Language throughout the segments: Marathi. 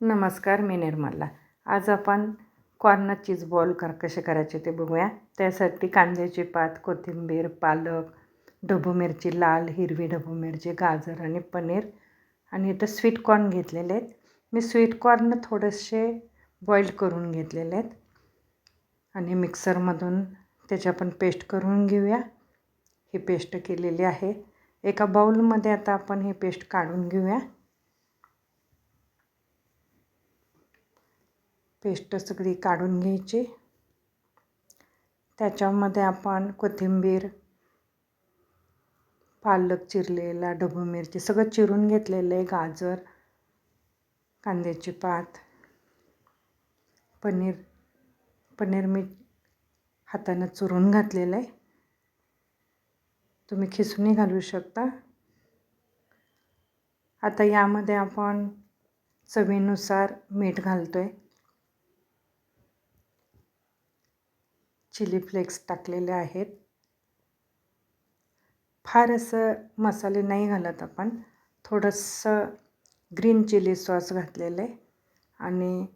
नमस्कार मी निर्मला. आज आपण कॉर्न चीज बॉल कर कसे करायचे ते बघूया. त्यासाठी कांद्याची पात कोथिंबीर पालक ढबू मिरची लाल हिरवी ढबू मिरची गाजर आणि पनीर. आणि इथं स्वीट कॉर्न घेतलेले आहेत. मी स्वीट कॉर्न थोडेसे बॉईल करून घेतलेले आहेत. आणि मिक्सरमधून त्याची आपण पेस्ट करून घेऊया. ही पेस्ट केलेली आहे. एका बाऊलमध्ये आता आपण ही पेस्ट काढून घेऊया. पेस्ट सगळी काढून घ्यायची. त्याच्यामध्ये आपण कोथिंबीर पालक चिरलेला ढबू मिरची सगळं चिरून घेतलेलं आहे गाजर कांद्याची पात पनीर पनीर मी हातानं चुरून घातलेलं आहे. तुम्ही खिसूनही घालू शकता. आता यामध्ये आपण चवीनुसार मीठ घालतो आहे चिली फ्लेक्स टाकलेले आहेत. फार असं मसाले नाही घालत आपण. थोडंसं ग्रीन चिली सॉस घातलेलं आहे आणि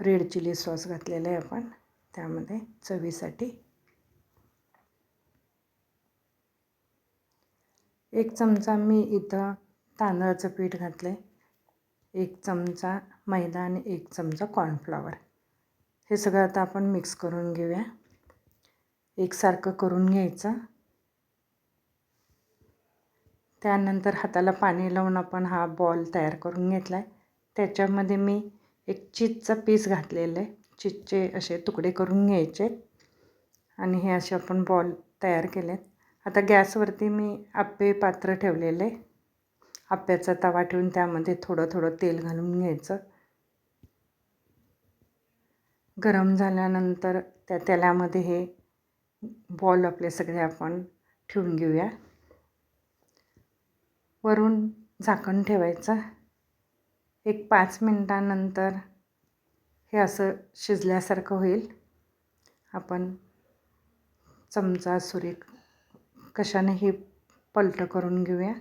रेड चिली सॉस घातलेलं आहे आपण. त्यामध्ये चवीसाठी एक चमचा मी इथं तांदळाचं पीठ घातलं आहे एक चमचा मैदा आणि एक चमचा कॉर्नफ्लॉवर हे सगळं आता आपण मिक्स करून घेऊया. एकसारखं करून घ्यायचं. त्यानंतर हाताला पाणी लावून आपण हा बॉल तयार करून घेतला आहे त्याच्यामध्ये मी एक चीजचा पीस घातलेलं आहे. चीजचे असे तुकडे करून घ्यायचे. आणि हे असे आपण बॉल तयार केले आता गॅसवरती मी आप्पे पात्र ठेवलेले आहे. आप्याचा तवा ठेवून त्यामध्ये थोडं थोडं तेल घालून घ्यायचं. गरम झाल्यानंतर त्या तेलामध्ये हे बॉल आपले सगळे आपण ठेवून घेऊया. वरून झाकण ठेवायचं. एक पाच मिनटानंतर हे असं शिजल्यासारखं होईल. आपण चमचा सुरी कशाने हे पलटं करून घेऊया.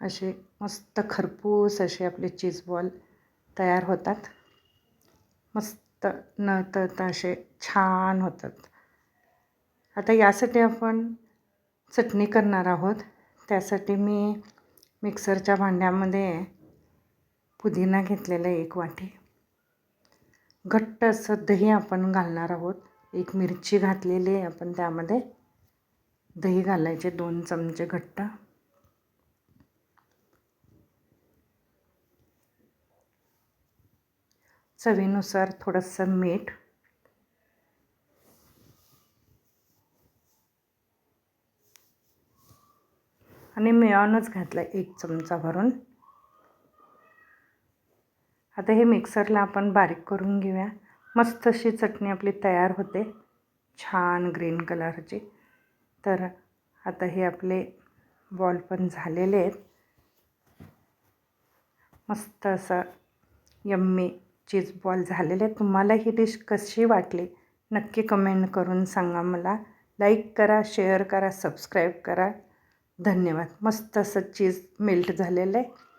असे मस्त खरपूस असे आपले चीज बॉल तयार होतात. मस्त न त असे छान होतात. आता यासाठी आपण चटणी करणार आहोत. त्यासाठी मी मिक्सरच्या भांड्यामध्ये पुदिना घेतलेला एक वाटी. घट्ट असं दही आपण घालणार आहोत. एक मिरची घातलेली आहे आपण त्यामध्ये. दही घालायचे दोन चमचे घट्ट. चवीनुसार थोडंसं मीठ. आणि मेयॉनच घातला एक चमचा भरून. आता हे मिक्सरला आपण बारीक करून घेऊया. मस्त अशी चटणी आपली तयार होते. छान ग्रीन कलरची. तर आता हे आपले बॉल पण झालेले आहेत. मस्त असं यम्मी चीज बॉल झालेले तुम्हाला ही डिश कशी वाटली? नक्की कमेंट करून सांगा मला. लाईक करा शेअर करा सबस्क्राईब करा. धन्यवाद. मस्त असं चीज मेल्ट झालेलं आहे.